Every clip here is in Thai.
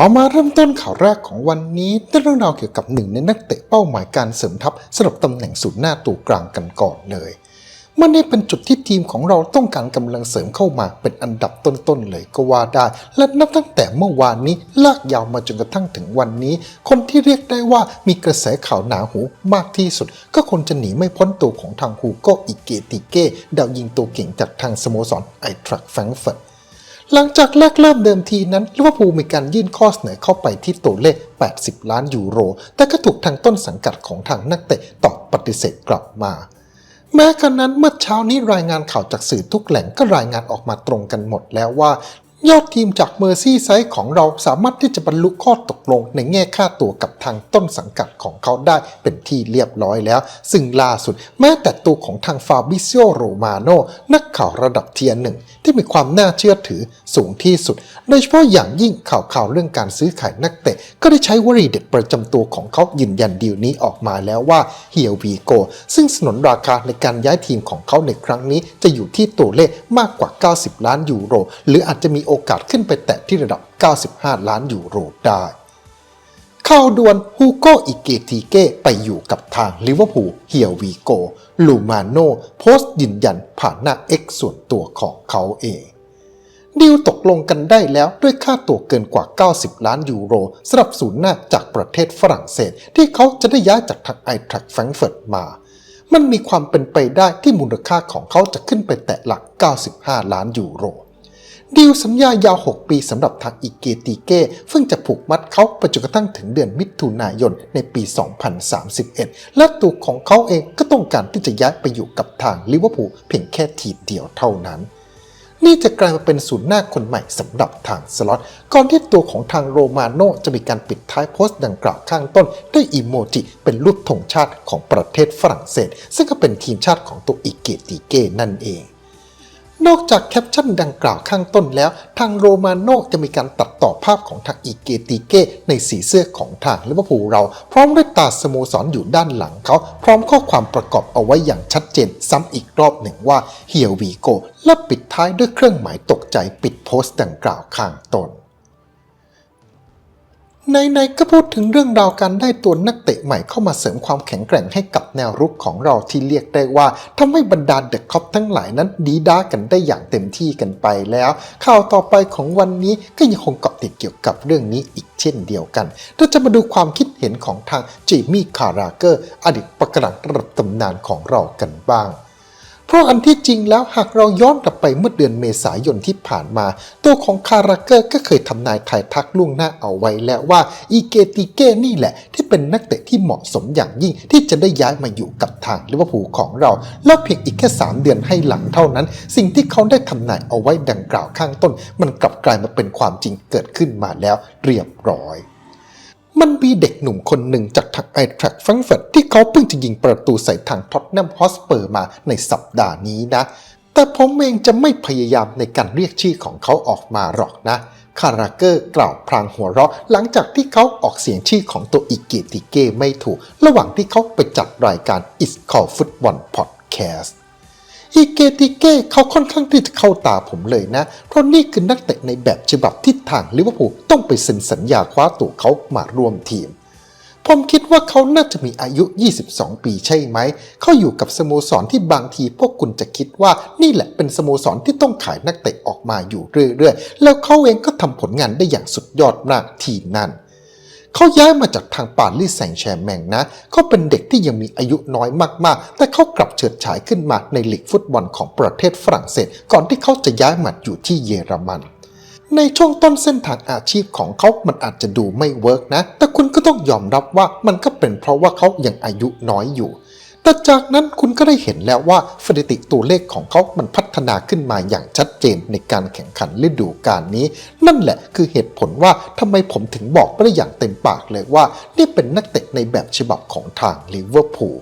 เรามาเริ่มต้นข่าวแรกของวันนี้ด้วยเรื่องราวเกี่ยวกับหนึ่งในนักเตะเป้าหมายการเสริมทัพสำหรับตำแหน่งศูนย์หน้าตัวกลางกันก่อนเลยมันนี่เป็นจุดที่ทีมของเราต้องการกำลังเสริมเข้ามาเป็นอันดับต้นๆเลยก็ว่าได้ และนับตั้งแต่เมื่อวานนี้ลากยาวมาจนกระทั่งถึงวันนี้ คนที่เรียกได้ว่ามีกระแสข่าวหนาหูมากที่สุด ก็คนจะหนีไม่พ้นตัวของทางฮูโกอิเกติเก้ดาวยิงตัวเก่งจากทางสโมสรไอทรัคแฟรงก์เฟิร์ต หลังจากแรกเริ่มเดิมทีนั้นลิเวอร์พูลมีการยื่นข้อเสนอเข้าไปที่ตัวเลข 80 ล้านยูโร แต่ก็ถูกทางต้นสังกัดของทางนักเตะตอบปฏิเสธกลับมา แม้กระนั้นเมื่อเช้านี้รายงานข่าวจากสื่อทุกแหล่งก็รายงานออกมาตรงกันหมดแล้วว่า ยอดทีมจากเมอร์ซี่ไซด์ของเราสามารถที่จะบรรลุข้อตกลงในแง่ค่าตัวกับทางต้นสังกัดของเขาได้เป็นที่เรียบร้อยแล้ว ซึ่งล่าสุดแม้แต่ตัวของทางฟาบิซิโอโรมาโนนักข่าวระดับเทียร์หนึ่งที่มีความน่าเชื่อถือสูงที่สุด โดยเฉพาะอย่างยิ่งข่าวข่าวเรื่องการซื้อขายนักเตะ ก็ได้ใช้วลีเด็ดประจำตัวของเขายืนยันดีลนี้ออกมาแล้วว่าเฮียวีโกซึ่งสนนราคาในการย้ายทีมของเขาในครั้งนี้จะอยู่ที่ตัวเลขมากกว่า 90 ล้านยูโร หรืออาจจะมีโอกาสขึ้นไปแตะที่ระดับ 95 ล้านยูโรได้ข่าวด่วนฮูโกอิเกติเก้ไปอยู่กับทางลิเวอร์พูลเฮียวีโกลูมาโนโพสต์ยืนยันผ่านหน้า X ส่วนตัวของเขาเองดีลตกลงกันได้แล้วด้วยค่าตัวเกินกว่า 90 ล้านยูโรสำหรับศูนย์หน้าจากประเทศฝรั่งเศส ที่เขาจะได้ย้ายจากทางไอทรัคแฟรงเฟิร์ตมา มันมีความเป็นไปได้ที่มูลค่าของเขาจะขึ้นไปแตะหลัก 95 ล้านยูโร ดีลสัญญายาว 6 ปีสำหรับทางอิเกติเก้ซึ่งจะผูกมัดเขาไปจนกระทั่งถึงเดือนมิถุนายนในปี 2031 และตัวของเขาเองก็ต้องการที่จะย้ายไปอยู่กับทางลิเวอร์พูลเพียงแค่ทีเดียวเท่านั้นนี่จะกลายมาเป็นศูนย์หน้าคนใหม่สำหรับทางสล็อต ก่อนที่ตัวของทางโรมาโนจะมีการปิดท้ายโพสต์ดังกล่าวข้างต้น ด้วยอีโมจิเป็นรูปธงชาติของประเทศฝรั่งเศส ซึ่งก็เป็นทีมชาติของตัวอิเกติเก้นั่นเอง นอกจากแคปชั่นดังกล่าวข้างต้นแล้ว ทางโรมาโนจะมีการตัดต่อภาพของทางอีเกติเก้ในสีเสื้อของทางลิเวอร์พูลเรา พร้อมด้วยตาสโมสรออยู่ด้านหลังเขา พร้อมข้อความประกอบเอาไว้อย่างชัดเจนซ้ำอีกรอบหนึ่งว่าเฮียวีโกและปิดท้ายด้วยเครื่องหมายตกใจปิดโพสต์ดังกล่าวข้างต้น ในๆก็พูดถึงเรื่องราวการได้ตัวนักเตะใหม่เข้ามาเสริมความแข็งแกร่งให้กับแนวรุกของเราที่เรียกได้ว่าทำให้บรรดาเดอะคอปทั้งหลายนั้นดีด้ากันได้อย่างเต็มที่กันไปแล้ว ข่าวต่อไปของวันนี้ก็ยังคงเกาะติดเกี่ยวกับเรื่องนี้อีกเช่นเดียวกันเราจะมาดูความคิดเห็นของทางเจมี่คาราเกอร์ อดีตประกาศระดับตำนานของเรากันบ้าง เพราะอันที่จริงแล้วหากเราย้อนกลับไปเมื่อเดือนเมษายนที่ผ่านมา ตัวของคาราเกอร์ก็เคยทำนายทายทักล่วงหน้าเอาไว้แล้วว่าอีเกติเก้นี่แหละ ที่เป็นนักเตะที่เหมาะสมอย่างยิ่งที่จะได้ย้ายมาอยู่กับทางลิเวอร์พูลของเรา แล้วเพียงอีกแค่ 3 เดือนให้หลังเท่านั้น สิ่งที่เขาได้ทำนายเอาไว้ดังกล่าวข้างต้น มันกลับกลายมาเป็นความจริงเกิดขึ้นมาแล้วเรียบร้อย มันมีเด็กหนุ่มคนหนึ่งจากทางไอทรัคแฟรงเฟิร์ตที่เขาเพิ่งจะยิงประตูใส่ทางท็อตแนมฮอสเปอร์มาในสัปดาห์นี้นะ แต่ผมเองจะไม่พยายามในการเรียกชื่อของเขาออกมาหรอกนะ คาราเกอร์กล่าวพลางหัวเราะ หลังจากที่เขาออกเสียงชื่อของตัวอิเกติเก้ไม่ถูก ระหว่างที่เขาไปจัดรายการ It's Called Football Podcast อีเกติเก้เขาค่อนข้างที่จะเข้าตาผมเลยนะ เพราะนี่คือนักเตะในแบบฉบับที่ทางลิเวอร์พูลต้องไปเซ็นสัญญาคว้าตัวเขามาร่วมทีม ผมคิดว่าเขาน่าจะมีอายุ 22 ปีใช่ไหม เขาอยู่กับสโมสรที่บางทีพวกคุณจะคิดว่านี่แหละเป็นสโมสรที่ต้องขายนักเตะออกมาอยู่เรื่อยๆ แล้วเขาเองก็ทำผลงานได้อย่างสุดยอดมากทีนั่น เขาย้ายมาจากทางปารีสแซงแชร์แมงนะ เขาเป็นเด็กที่ยังมีอายุน้อยมากๆ แต่เขากลับเฉิดฉายขึ้นมาในลีกฟุตบอลของประเทศฝรั่งเศส ก่อนที่เขาจะย้ายมาอยู่ที่เยอรมันในช่วงต้นเส้นทางอาชีพของเขา มันอาจจะดูไม่เวิร์กนะ แต่คุณก็ต้องยอมรับว่ามันก็เป็นเพราะว่าเขายังอายุน้อยอยู่ แต่จากนั้นคุณก็ได้เห็นแล้วว่าสถิติตัวเลขของเขามันพัฒนาขึ้นมาอย่างชัดเจนในการแข่งขันฤดูกาลนี้ นั่นแหละคือเหตุผลว่าทำไมผมถึงบอกไปได้อย่างเต็มปากเลยว่า นี่เป็นนักเตะในแบบฉบับของทางลิเวอร์พูล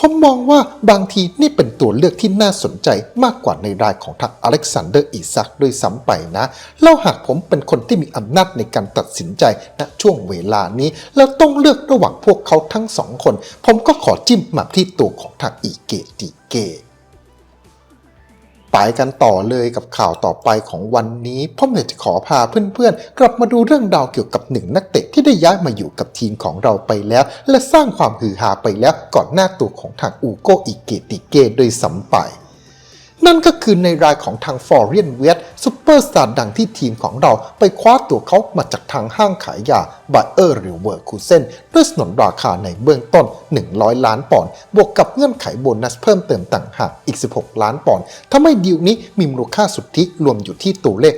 ผมมองว่าบางทีนี่เป็นตัวเลือกที่น่าสนใจมากกว่าในรายของทางอเล็กซานเดอร์อีซักด้วยซ้ำไปนะ แล้วหากผมเป็นคนที่มีอำนาจในการตัดสินใจณช่วงเวลานี้ แล้วต้องเลือกระหว่างพวกเขาทั้งสองคน ผมก็ขอจิ้มมาที่ตัวของทางอีเกติเก ไปกันต่อเลยกับข่าวต่อไปของวันนี้ผมอยากจะขอพาเพื่อนๆ กลับมาดูเรื่องราวเกี่ยวกับหนึ่งนักเตะที่ได้ย้ายมาอยู่กับทีมของเราไปแล้ว และสร้างความฮือฮาไปแล้วก่อนหน้าตัวของทางอูโกอิเกติเกโดยสัมไปนั่นก็คือในรายของทางฟอร์เรียนเวสซูเปอร์สตาร์ดังที่ทีมของเราไปคว้าตัวเขามาจากทางห้างขายยา บ a เออร์หรือเวอร์คูเซนด้วยสนนราคาในเบื้องต้น 100 ล้านปอนด์บวกกับเงื่อนไขโบนัสเพิ่มเติมต่างหากอีก 16 ล้านปอนด์ทำให้ดีลนี้มีมูลค่าสุทธิรวมอยู่ที่ตัวเลข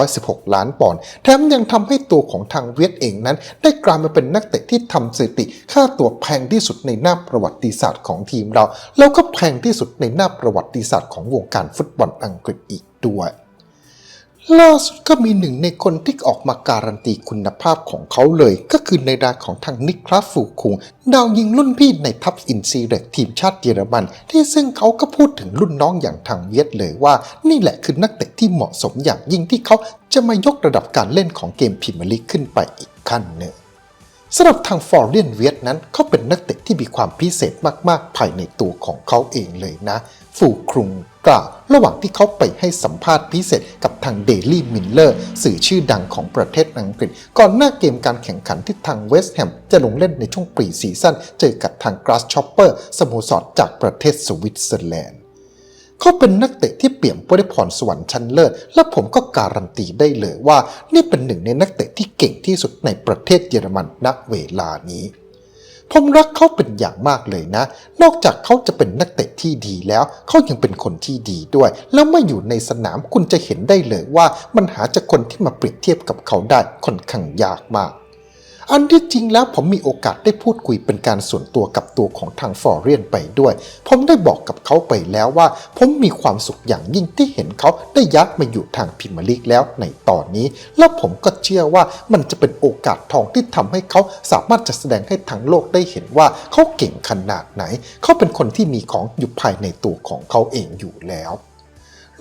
116 ล้านปอนด์แถมยังทำให้ตัวของทางเวียดเองนั้น ได้กลายมาเป็นนักเตะที่ทำสถิติ ค่าตัวแพงที่สุดในหน้าประวัติศาสตร์ของทีมเรา แล้วก็แพงที่สุดในหน้าประวัติศาสตร์ของวงการฟุตบอลอังกฤษอีกด้วย ล่าสุดก็มีหนึ่งในคนที่ออกมาการันตีคุณภาพของเขาเลย ก็คือในดาของทางนิคลาสฟูคุง ดาวยิงรุ่นพี่ในทัพอินซีเรกทีมชาติเยอรมัน ที่ซึ่งเขาก็พูดถึงรุ่นน้องอย่างทางเวียดเลยว่า นี่แหละคือนักเตะที่เหมาะสมอย่างยิ่งที่เขาจะมายกระดับการเล่นของเกมพรีเมียร์ลีกขึ้นไปอีกขั้นหนึ่งสำหรับทางฟอร์เรียนเวียดนั้นเขาเป็นนักเตะที่มีความพิเศษมากๆ ภายในตัวของเขาเองเลยนะ ฟูครุง กล่าวระหว่างที่เขาไปให้สัมภาษณ์พิเศษกับทางเดลี่มิลเลอร์สื่อชื่อดังของประเทศอังกฤษ ก่อนหน้าเกมการแข่งขันที่ทางเวสต์แฮมจะลงเล่นในช่วงปรีซีซั่นเจอกับทางกราสชอปเปอร์สโมสรจากประเทศสวิตเซอร์แลนด์ เขาเป็นนักเตะที่เปี่ยมไปด้วยพรสวรรค์ชั้นเลิศ และผมก็การันตีได้เลยว่า นี่เป็นหนึ่งในนักเตะที่เก่งที่สุดในประเทศเยอรมันณเวลานี้ ผมรักเขาเป็นอย่างมากเลยนะ นอกจากเขาจะเป็นนักเตะที่ดีแล้ว เขายังเป็นคนที่ดีด้วย แล้วเมื่ออยู่ในสนามคุณจะเห็นได้เลยว่า มันหาจากคนที่มาเปรียบเทียบกับเขาได้ค่อนข้างยากมาก อันที่จริงแล้วผมมีโอกาสได้พูดคุยเป็นการส่วนตัวกับตัวของทางฟอร์เรียนไปด้วย ผมได้บอกกับเขาไปแล้วว่า ผมมีความสุขอย่างยิ่งที่เห็นเขาได้ย้ายมาอยู่ทางพิมลีกแล้วในตอนนี้ แล้วผมก็เชื่อว่ามันจะเป็นโอกาสทองที่ทำให้เขาสามารถจะแสดงให้ทั้งโลกได้เห็นว่าเขาเก่งขนาดไหน เขาเป็นคนที่มีของอยู่ภายในตัวของเขาเองอยู่แล้ว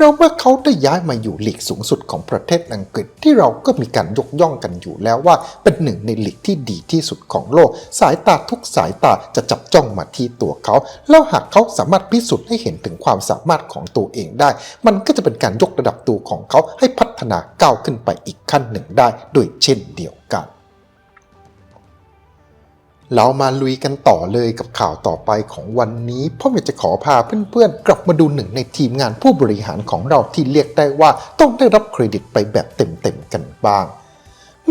เราเมื่อเขาได้ย้ายมาอยู่หลีกสูงสุดของประเทศอังกฤษที่เราก็มีการยกย่องกันอยู่แล้วว่าเป็นหนึ่งในหลีกที่ดีที่สุดของโลก สายตาทุกสายตาจะจับจ้องมาที่ตัวเขา แล้วหากเขาสามารถพิสูจน์ให้เห็นถึงความสามารถของตัวเองได้ มันก็จะเป็นการยกระดับตัวของเขาให้พัฒนาก้าวขึ้นไปอีกขั้นหนึ่งได้ โดยเช่นเดียวกัน เรามาลุยกันต่อเลยกับข่าวต่อไปของวันนี้พ่ออยากจะขอพาเพื่อนๆ กลับมาดูหนึ่งในทีมงานผู้บริหารของเราที่เรียกได้ว่าต้องได้รับเครดิตไปแบบเต็มๆกันบ้าง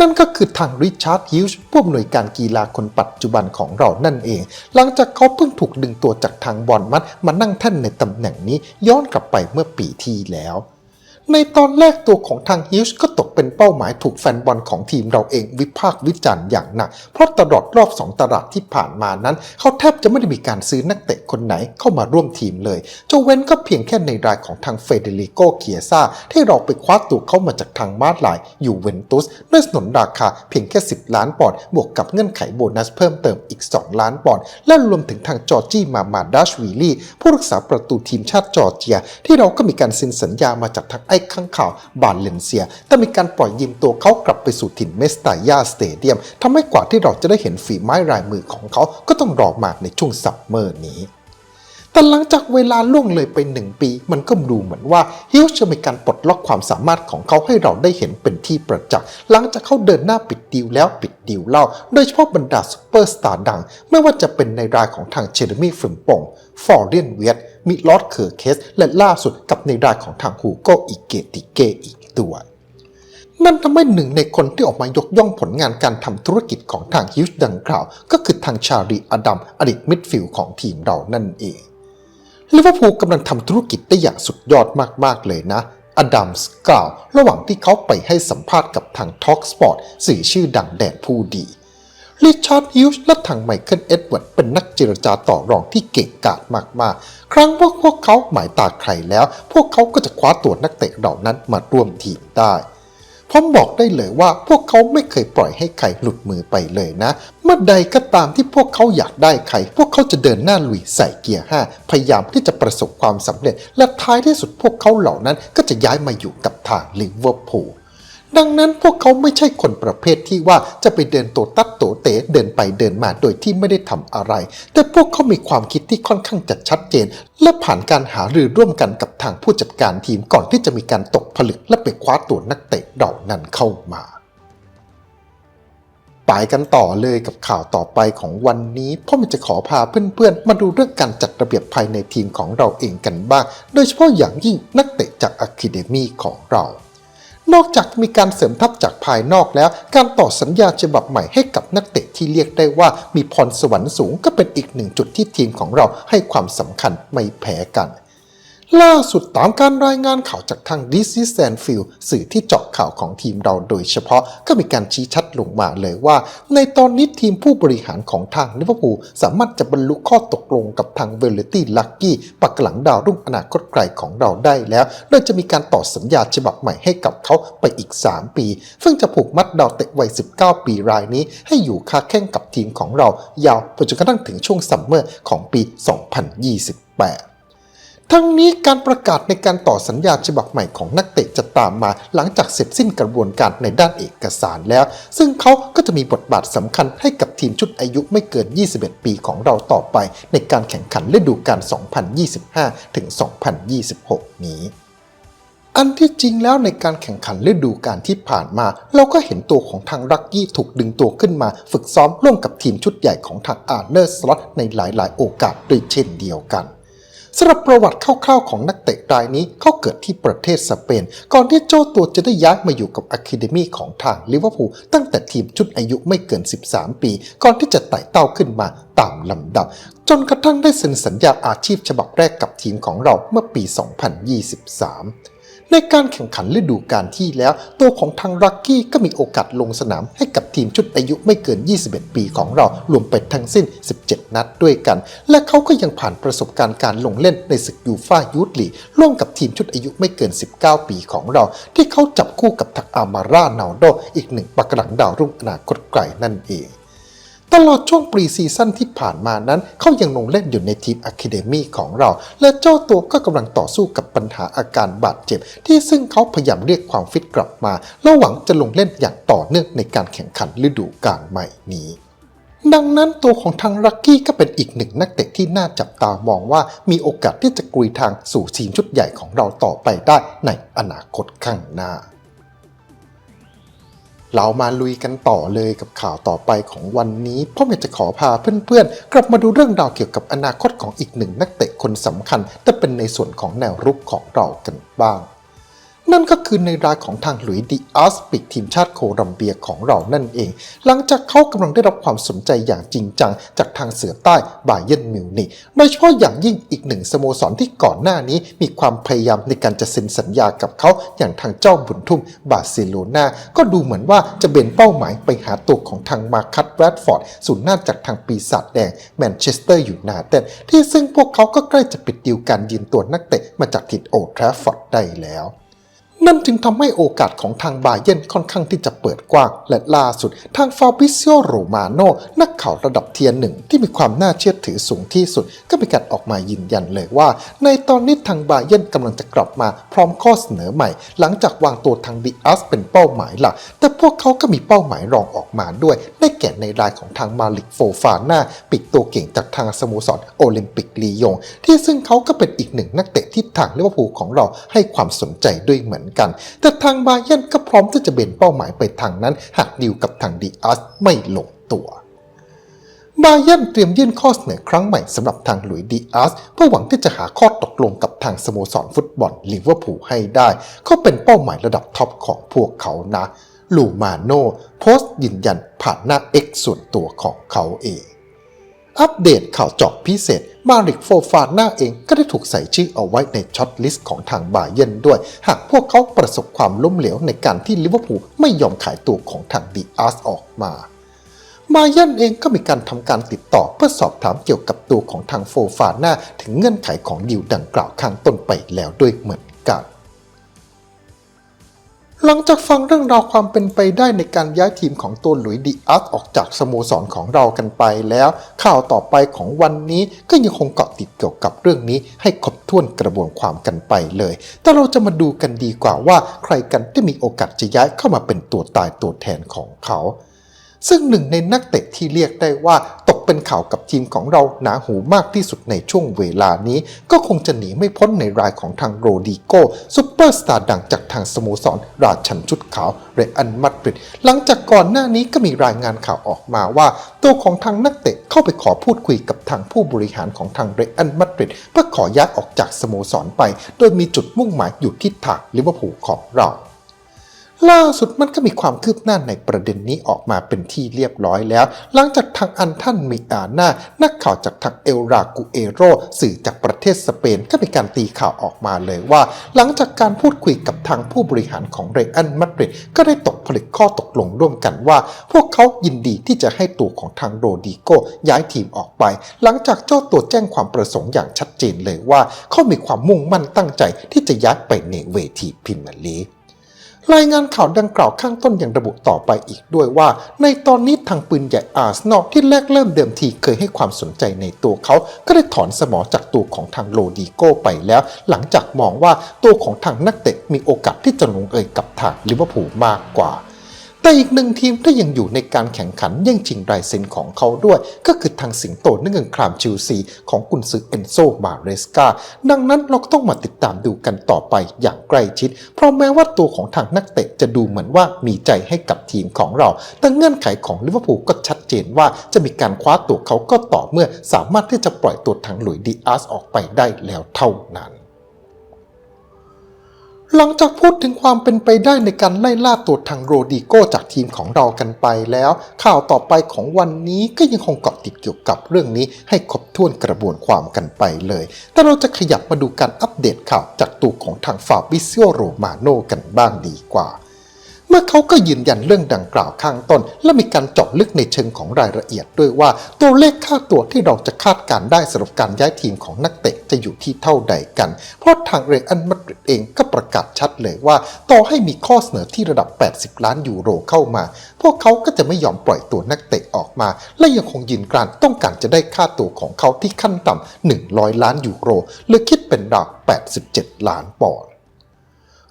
นั่นก็คือทางริชาร์ดฮิวส์ผู้อำนวยการกีฬาคนปัจจุบันของเรานั่นเอง หลังจากเขาเพิ่งถูกดึงตัวจากทางบอลมัดมานั่งแท่นในตำแหน่งนี้ย้อนกลับไปเมื่อปีที่แล้ว ในตอนแรกตัวของทางฮิวส์ก็ตกเป็นเป้าหมายถูกแฟนบอลของทีมเราเองวิพากษ์วิจารณ์อย่างหนัก เพราะตลอดรอบ 2 ตลาดที่ผ่านมานั้น เขาแทบจะไม่ได้มีการซื้อนักเตะคนไหนเข้ามาร่วมทีมเลยเจ้าเว้นก็เพียงแค่ในรายของทางเฟเดริโกเคียซาที่เราไปคว้าตัวเข้ามาจากทางมาดลายยูเวนตุสด้วยสนนราคาเพียงแค่ 10 ล้านปอนด์บวกกับเงื่อนไขโบนัสเพิ่มเติมอีก 2 ล้านปอนด์และรวมถึงทางจอร์จี้มามาดัชวีลีผู้รักษาประตูทีมชาติจอร์เจีย ที่เราก็มีการเซ็นสัญญามาจากทางไอข้างข่าวบาเลนเซียแต่มีการปล่อยยืมตัวเขากลับไปสู่ถิ่นเมสตายาสเตเดียมทำให้กว่าที่เราจะได้เห็นฝีไม้ลายมือของเขาก็ต้องรอมาในช่วงซัมเมอร์นี้ แต่หลังจากเวลาล่วงเลยไปหนึ่งปี มันก็ดูเหมือนว่าฮิวจะมีการปลดล็อกความสามารถของเขาให้เราได้เห็นเป็นที่ประจักษ์หลังจากเขาเดินหน้าปิดดีลแล้วปิดดีลเล่า โดยเฉพาะบรรดาซูเปอร์สตาร์ดัง ไม่ว่าจะเป็นในรายของทางเจเรมี่ฟิมปงฟอร์เรียนเวียตมิลอดเคอร์เคส และล่าสุดกับในรายของทางฮูโกอิเกติเกอีกตัวนั่นทำให้หนึ่งในคนที่ออกมายกย่องผลงานการทำธุรกิจของทางฮิวส์ดังกล่าว ก็คือทางชารีอดัมอดีตมิดฟิลด์ของทีมเรานั่นเอง ลิเวอร์พูลกำลังทำธุรกิจได้อย่างสุดยอดมาก ๆ เลยนะ อดัมส์กล่าว ระหว่างที่เขาไปให้สัมภาษณ์กับทาง Talk Sport สื่อชื่อดังแดนผู้ดีริชาร์ดฮิวส์และทางไมเคิลเอ็ดเวิร์ดเป็นนักเจรจาต่อรองที่เก่งกาจมาก ๆ ครั้งว่าพวกเขาหมายตาใครแล้ว พวกเขาก็จะคว้าตัวนักเตะเหล่านั้นมาร่วมทีมได้ผมบอกได้เลยว่าพวกเขาไม่เคยปล่อยให้ใครหลุดมือไปเลยนะ มื่อใดก็ตามที่พวกเขาอยากได้ใคร พวกเขาจะเดินหน้าลุยใส่เกียร์5พยายามที่จะประสบความสำเร็จ และท้ายที่สุดพวกเขาเหล่านั้นก็จะย้ายมาอยู่กับทางลิเวอร์พูลดังนั้นพวกเขาไม่ใช่คนประเภทที่ว่าจะไปเดินโตตัดโตเตะเดินไปเดินมาโดยที่ไม่ได้ทำอะไร แต่พวกเขามีความคิดที่ค่อนข้างจะชัดเจน และผ่านการหารือร่วมกันกับทางผู้จัดการทีมก่อนที่จะมีการตกผลึกและไปคว้าตัวนักเตะเหล่านั้นเข้ามา ไปกันต่อเลยกับข่าวต่อไปของวันนี้พ่อมันจะขอพาเพื่อนๆ มาดูเรื่องการจัดระเบียบภายในทีมของเราเองกันบ้าง โดยเฉพาะอย่างยิ่งนักเตะจากอะคาเดมีของเรา นอกจากมีการเสริมทัพจากภายนอกแล้ว การต่อสัญญาฉบับใหม่ให้กับนักเตะที่เรียกได้ว่ามีพรสวรรค์สูงก็เป็นอีกหนึ่งจุดที่ทีมของเราให้ความสำคัญไม่แพ้กัน ล่าสุดตามการรายงานข่าวจากทาง DC s a n f i e l d สื่อที่เจาะข่าวของทีมเราโดยเฉพาะก็มีการชี้ชัดลงมาเลยว่า ในตอนนี้ทีมผู้บริหารของทางลิเวอร์พูลสามารถจะบรรลุข้อตกลงกับทางเวลเลตี้ลักกี้ปักหลังดาวรุ่งอนาคตไกลของเราได้แล้ว โดยจะมีการต่อสัญญาฉบับใหม่ให้กับเขาไปอีก 3 ปี ซึ่งจะผูกมัดดาวเตะวัย 19 ปีรายนี้ ให้อยู่คาแข่งกับทีมของเรายาวไปจนกระทั่งถึงช่วงซัมเมอร์ของปี 2028 ทั้งนี้การประกาศในการต่อสัญญาฉบับใหม่ของนักเตะจะตามมา หลังจากเสร็จสิ้นกระบวนการในด้านเอกสารแล้ว ซึ่งเขาก็จะมีบทบาทสำคัญให้กับทีมชุดอายุไม่เกิน 21 ปีของเราต่อไป ในการแข่งขันฤดูกาล 2025 ถึง 2026 นี้อันที่จริงแล้วในการแข่งขันฤดูกาลที่ผ่านมา เราก็เห็นตัวของทางรักกี้ถูกดึงตัวขึ้นมา ฝึกซ้อมร่วมกับทีมชุดใหญ่ของทางอาร์เนอร์สล็อตในหลายๆ โอกาสด้วยเช่นเดียวกัน สำหรับประวัติคร่าวๆของนักเตะรายนี้เขาเกิดที่ประเทศสเปน ก่อนที่เจ้าตัวจะได้ย้ายมาอยู่กับอะคาเดมีของทางลิเวอร์พูลตั้งแต่ทีมชุดอายุไม่เกิน 13 ปี ก่อนที่จะไต่เต้าขึ้นมาตามลำดับ จนกระทั่งได้เซ็นสัญญาอาชีพฉบับแรกกับทีมของเราเมื่อปี 2023 ในการแข่งขันฤดูกาลที่แล้ว ตัวของทางรักกี้ก็มีโอกาสลงสนามให้กับทีมชุดอายุไม่เกิน 21 ปีของเรารวมไปทั้งสิ้น 17 นัดด้วยกัน และเขาก็ยังผ่านประสบการณ์การลงเล่นในศึกยูฟ่ายูทลีร่วมกับทีมชุดอายุไม่เกิน 19 ปีของเรา ที่เขาจับคู่กับทักอามาร่าเนาโดอีกหนึ่งปักหลังดาวรุ่งอนาคตไกลนั่นเอง ตลอดช่วงปรีซีซั่นที่ผ่านมานั้นเขายังลงเล่นอยู่ในทีมอะคาเดมีของเรา และเจ้าตัวก็กำลังต่อสู้กับปัญหาอาการบาดเจ็บ ที่ซึ่งเขาพยายามเรียกความฟิตกลับมาและหวังจะลงเล่นอย่างต่อเนื่องในการแข่งขันฤดูกาลใหม่นี้ดังนั้นตัวของทางลักกี้ก็เป็นอีกหนึ่งนักเตะที่น่าจับตามองว่ามีโอกาสที่จะกลุยทางสู่ทีมชุดใหญ่ของเราต่อไปได้ในอนาคตข้างหน้า เรามาลุยกันต่อเลยกับข่าวต่อไปของวันนี้พ่ออยากจะขอพาเพื่อนๆ กลับมาดูเรื่องราวเกี่ยวกับอนาคตของอีกหนึ่งนักเตะคนสำคัญ แต่เป็นในส่วนของแนวรุกของเรากันบ้าง นั่นก็คือในรายของทางหลุยดีอาสปิกทีมชาติโคลัมเบียของเรานั่นเอง หลังจากเขากำลังได้รับความสนใจอย่างจริงจัง จากทางเสือใต้บาเยนมิวนิกโดยเฉพาะอย่างยิ่งอีกหนึ่งสโมสรที่ก่อนหน้านี้มีความพยายามในการจะเซ็นสัญญากับเขาอย่างทางเจ้าบุญทุ่มบาร์เซโลนาก็ดูเหมือนว่าจะเบนเป้าหมายไปหาตัวของทางมาคัตแรดฟอร์ดศูนย์หน้าจากทางปีศาจแดงแมนเชสเตอร์อยู่นาเต็ดที่ซึ่งพวกเขาก็ใกล้จะปิดดีลการยืนตัวนักเตะมาจากถิ่นโอทราฟอร์ดได้แล้ว นั่นจึงทำให้โอกาสของทางบาเยนค่อนข้างที่จะเปิดกว้าง และล่าสุด ทางฟาบริซิโอโรมาโนนักข่าวระดับเทียนหนึ่งที่มีความน่าเชื่อถือสูงที่สุด ก็มีการออกมายืนยันเลยว่า ในตอนนี้ทางบาเยนกำลังจะกลับมาพร้อมข้อเสนอใหม่ หลังจากวางตัวทางดิอัสเป็นเป้าหมายหลัก แต่พวกเขาก็มีเป้าหมายรองออกมาด้วย ได้แก่ในรายของทางมาลิกโฟฟาน่าปิดตัวเก่งจากทางสโมสรโอลิมปิกลียง ที่ซึ่งเขาก็เป็นอีกหนึ่งนักเตะที่ทางลิเวอร์พูลของเราให้ความสนใจด้วยเหมือนกัน แต่ทางบาเยนก็พร้อมที่จะเบนเป้าหมายไปทางนั้น หากดีลกับทางดีอัสไม่ลงตัวบาเยนเตรียมยื่นข้อเสนอครั้งใหม่สำหรับทางหลุยดีอาสเพื่อหวังที่จะหาข้อตกลงกับทางสโมสรฟุตบอลลิเวอร์พูลให้ได้เขาเป็นเป้าหมายระดับท็อปของพวกเขานะ ลูมาโนโพสต์ยืนยันผ่านหน้า X ส่วนตัวของเขาเอง อัปเดตข่าวเจาะพิเศษ มาริกโฟฟาน่าเองก็ได้ถูกใส่ชื่อเอาไว้ในช็อตลิสต์ของทางบาเยนด้วย หากพวกเขาประสบความล้มเหลวในการที่ลิเวอร์พูลไม่ยอมขายตัวของทางดีอาร์สออกมาบาเยนเองก็มีการทำการติดต่อเพื่อสอบถามเกี่ยวกับตัวของทางโฟฟาน่าถึงเงื่อนไขของดีลดังกล่าวข้างต้นไปแล้วด้วยเหมือนกัน หลังจากฟังเรื่องราวความเป็นไปได้ในการย้ายทีมของตัวหลุยดีอาร์ตออกจากสโมสรของเรากันไปแล้ว ข่าวต่อไปของวันนี้ก็ยังคงเกาะติดเกี่ยวกับเรื่องนี้ให้ครบถ้วนกระบวนความกันไปเลย แต่เราจะมาดูกันดีกว่าว่าใครกันที่มีโอกาสจะย้ายเข้ามาเป็นตัวตายตัวแทนของเขา ซึ่งหนึ่งในนักเตะที่เรียกได้ว่าตกเป็นข่าวกับทีมของเราหนาหูมากที่สุดในช่วงเวลานี้ ก็คงจะหนีไม่พ้นในรายของทางโรดิโกซุปเปอร์สตาร์ดังจากทางสโมสร ราชันชุดขาวเรอันมาดริดหลังจากก่อนหน้านี้ก็มีรายงานข่าวออกมาว่า ตัวของทางนักเตะเข้าไปขอพูดคุยกับทางผู้บริหารของทางเรอันมาดริดเพื่อขอย้ายออกจากสโมสรไป โดยมีจุดมุ่งหมายอยู่ที่ทางลิเวอร์พูลของเรา ล่าสุดมันก็มีความคืบหน้าในประเด็นนี้ออกมาเป็นที่เรียบร้อยแล้ว หลังจากทางอันท่านมีอาน่านักข่าวจากทางเอลรากูเอโรสื่อจากประเทศสเปนก็มีการตีข่าวออกมาเลยว่า หลังจากการพูดคุยกับทางผู้บริหารของเรอันมาดริดก็ได้ตกผลึกข้อตกลงร่วมกันว่า พวกเขายินดีที่จะให้ตัวของทางโรดิโกย้ายทีมออกไป หลังจากเจ้าตัวแจ้งความประสงค์อย่างชัดเจนเลยว่า เขามีความมุ่งมั่นตั้งใจที่จะย้ายไปในเวทีพรีเมียร์ลีก รายงานข่าวดังกล่าวข้างต้นยังระบุต่อไปอีกด้วยว่า ในตอนนี้ทางปืนใหญ่อาร์เซนอลที่แรกเริ่มเดิมทีเคยให้ความสนใจในตัวเขา ก็ได้ถอนสมอจากตัวของทางโลดิโกไปแล้ว หลังจากมองว่าตัวของทางนักเตะมีโอกาสที่จะลงเอยกับทางลิเวอร์พูลมากกว่า แต่อีกหนึ่งทีมที่ยังอยู่ในการแข่งขันแย่งชิงรายเซ็นของเขาด้วย ก็คือทางสิงโตนึ่งเงินครามชิลซีของกุนซือเอนโซมาเรสกาดังนั้นเราก็ต้องมาติดตามดูกันต่อไปอย่างใกล้ชิด เพราะแม้ว่าตัวของทางนักเตะจะดูเหมือนว่ามีใจให้กับทีมของเรา แต่เงื่อนไขของลิเวอร์พูลก็ชัดเจนว่าจะมีการคว้าตัวเขาก็ต่อเมื่อสามารถที่จะปล่อยตัวทางหลุยดีอาร์สออกไปได้แล้วเท่านั้น หลังจากพูดถึงความเป็นไปได้ในการไล่ล่าตัวทางโรดิโกจากทีมของเรากันไปแล้ว ข่าวต่อไปของวันนี้ก็ยังคงเกาะติดเกี่ยวกับเรื่องนี้ให้ครบถ้วนกระบวนความกันไปเลย แต่เราจะขยับมาดูการอัปเดตข่าวจากตัวของทางฟาบิซิโอโรมาโนกันบ้างดีกว่า เมื่อเขาก็ยืนยันเรื่องดังกล่าวข้างต้น และมีการเจาะลึกในเชิงของรายละเอียดด้วยว่า ตัวเลขค่าตัวที่เราจะคาดการได้สำหรับการย้ายทีมของนักเตะจะอยู่ที่เท่าใดกัน เพราะทางเรอันมาดริดเองก็ประกาศชัดเลยว่า ต่อให้มีข้อเสนอที่ระดับ 80 ล้านยูโรเข้ามา พวกเขาก็จะไม่ยอมปล่อยตัวนักเตะออกมา และยังคงยืนกรานต้องการจะได้ค่าตัวของเขาที่ขั้นต่ำ100 ล้านยูโรหรือคิดเป็นราว87 ล้านปอนด์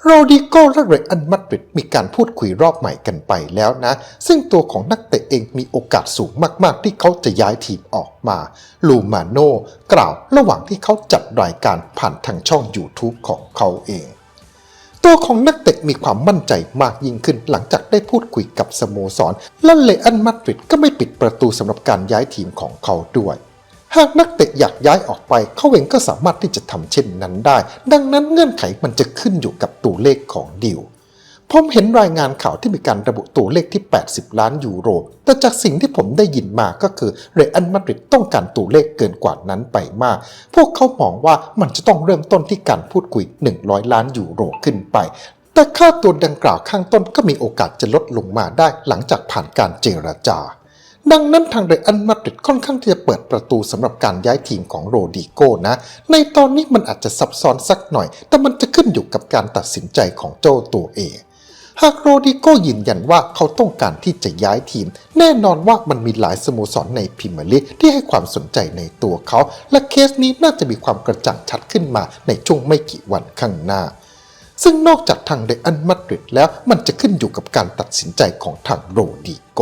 โรดิโกและเรอันมาดริดมีการพูดคุยรอบใหม่กันไปแล้วนะ ซึ่งตัวของนักเตะเองมีโอกาสสูงมากๆ ที่เขาจะย้ายทีมออกมา ลูมาโน่กล่าวระหว่างที่เขาจัดรายการผ่านทางช่อง YouTube ของเขาเอง ตัวของนักเตะมีความมั่นใจมากยิ่งขึ้นหลังจากได้พูดคุยกับสโมสร และเลอันมาดริดก็ไม่ปิดประตูสำหรับการย้ายทีมของเขาด้วย หากนักเตะอยากย้ายออกไป เขาเองก็สามารถที่จะทำเช่นนั้นได้ ดังนั้นเงื่อนไขมันจะขึ้นอยู่กับตัวเลขของดิวผมเห็นรายงานข่าวที่มีการระบุตัวเลขที่ 80 ล้านยูโร แต่จากสิ่งที่ผมได้ยินมาก็คือเรอันมาดริดต้องการตัวเลขเกินกว่านั้นไปมาก พวกเขามองว่ามันจะต้องเริ่มต้นที่การพูดคุย 100 ล้านยูโรขึ้นไป แต่ค่าตัวดังกล่าวข้างต้นก็มีโอกาสจะลดลงมาได้หลังจากผ่านการเจรจา ดังนั้นทางเรอันมาดริดค่อนข้างที่จะเปิดประตูสำหรับการย้ายทีมของโรดิโกนะ ในตอนนี้มันอาจจะซับซ้อนสักหน่อย แต่มันจะขึ้นอยู่กับการตัดสินใจของเจ้าตัวเองหากโรดิโกยืนยันว่าเขาต้องการที่จะย้ายทีม แน่นอนว่ามันมีหลายสโมสรในพรีเมียร์ลีกที่ให้ความสนใจในตัวเขา และเคสนี้น่าจะมีความกระจ่างชัดขึ้นมาในช่วงไม่กี่วันข้างหน้า ซึ่งนอกจากทางเรอันมาดริดแล้วมันจะขึ้นอยู่กับการตัดสินใจของทางโรดิโก